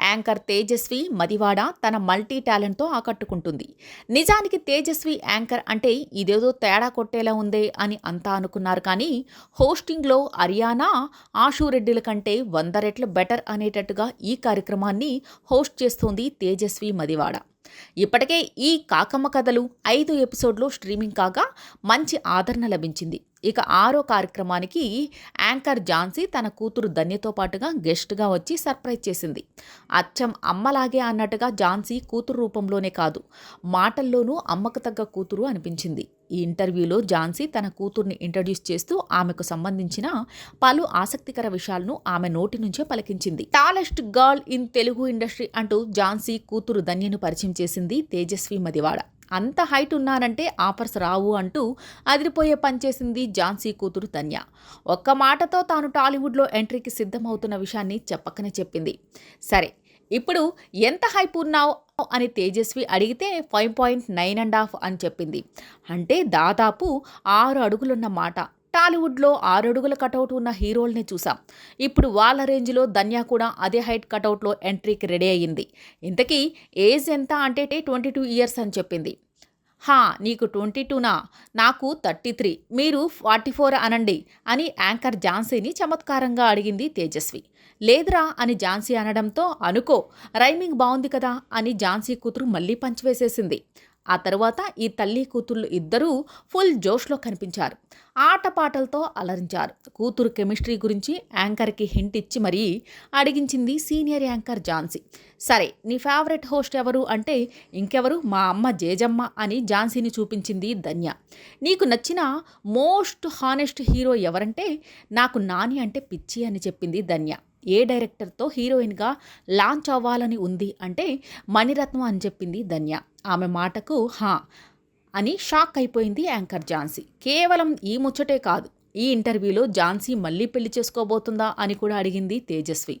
Anchor Tejaswi Madivada తన multi టాలెంట్తో ఆకట్టుకుంటుంది. నిజానికి తేజస్వి యాంకర్ అంటే ఇదేదో తేడా కొట్టేలా ఉందే అని అంతా అనుకున్నారు కానీ హోస్టింగ్లో అరియానా ఆషూరెడ్డిల కంటే వంద రెట్లు బెటర్ అనేటట్టుగా ఈ కార్యక్రమాన్ని హోస్ట్ చేస్తోంది తేజస్వి మదివాడ. ఇప్పటికే ఈ కాకమ్మ కథలు ఐదు ఎపిసోడ్లు స్ట్రీమింగ్ కాగా మంచి ఆదరణ లభించింది. ఇక ఆరో కార్యక్రమానికి యాంకర్ ఝాన్సీ తన కూతురు ధన్యతో పాటుగా గెస్ట్గా వచ్చి సర్ప్రైజ్ చేసింది. అచ్చం అమ్మలాగే అన్నట్టుగా ఝాన్సీ కూతురు రూపంలోనే కాదు మాటల్లోనూ అమ్మకు తగ్గ కూతురు అనిపించింది. ఈ ఇంటర్వ్యూలో ఝాన్సీ తన కూతుర్ని ఇంట్రడ్యూస్ చేస్తూ ఆమెకు సంబంధించిన పలు ఆసక్తికర విషయాలను ఆమె నోటి నుంచే పలికించింది. Tallest girl in Telugu industry అంటూ ఝాన్సీ కూతురు ధన్యను పరిచయం చేసింది తేజస్వి మదివాడ. అంత హైట్ ఉన్నానంటే ఆఫర్స్ రావు అంటూ అదిరిపోయే పనిచేసింది ఝాన్సీ కూతురు ధన్య ఒక్క మాటతో తాను టాలీవుడ్లో ఎంట్రీకి సిద్ధమవుతున్న విషయాన్ని చెప్పకనే చెప్పింది. సరే ఇప్పుడు ఎంత హైప్ ఉన్నావు అని తేజస్వి అడిగితే five point nine and half అని చెప్పింది. అంటే దాదాపు ఆరు అడుగులున్న మాట. టాలీవుడ్లో ఆరు అడుగుల కటౌట్ ఉన్న హీరోల్ని చూసాం ఇప్పుడు వాళ్ళ రేంజ్లో ధన్య కూడా అదే హైట్ కటౌట్లో ఎంట్రీకి రెడీ అయ్యింది. ఇంతకీ ఏజ్ ఎంత అంటే ట్వంటీ టూ ఇయర్స్ అని చెప్పింది. హా నీకు ట్వంటీ టూనా? నాకు థర్టీ త్రీ. మీరు ఫార్టీ ఫోర్ అనండి అని యాంకర్ ఝాన్సీని చమత్కారంగా అడిగింది తేజస్వి. లేదురా అని ఝాన్సీ అనడంతో అనుకో రైమింగ్ బాగుంది కదా అని ఝాన్సీ కూతురు మళ్ళీ పంచివేసేసింది. ఆ తర్వాత ఈ తల్లి కూతుళ్ళు ఇద్దరూ ఫుల్ జోష్లో కనిపించారు. ఆటపాటలతో అలరించారు. కూతురు కెమిస్ట్రీ గురించి యాంకర్కి హింట్ ఇచ్చి మరీ అడిగించింది సీనియర్ యాంకర్ ఝాన్సీ సరే నీ ఫేవరెట్ హోస్ట్ ఎవరు అంటే ఇంకెవరు? మా అమ్మ జేజమ్మ అని ఝాన్సీని చూపించింది ధన్య. నీకు నచ్చిన మోస్ట్ హానెస్ట్ హీరో ఎవరంటే నాకు నాని అంటే పిచ్చి అని చెప్పింది ధన్య. ఏ డైరెక్టర్తో హీరోయిన్గా లాంచ్ అవ్వాలని ఉంది అంటే మణిరత్నం అని చెప్పింది ధన్య. ఆమె మాటకు హా అని షాక్ అయిపోయింది యాంకర్ ఝాన్సీ. కేవలం ఈ ముచ్చటే కాదు ఈ ఇంటర్వ్యూలో ఝాన్సీ మళ్ళీ పెళ్ళి చేసుకోబోతుందా? అని కూడా అడిగింది తేజస్వి.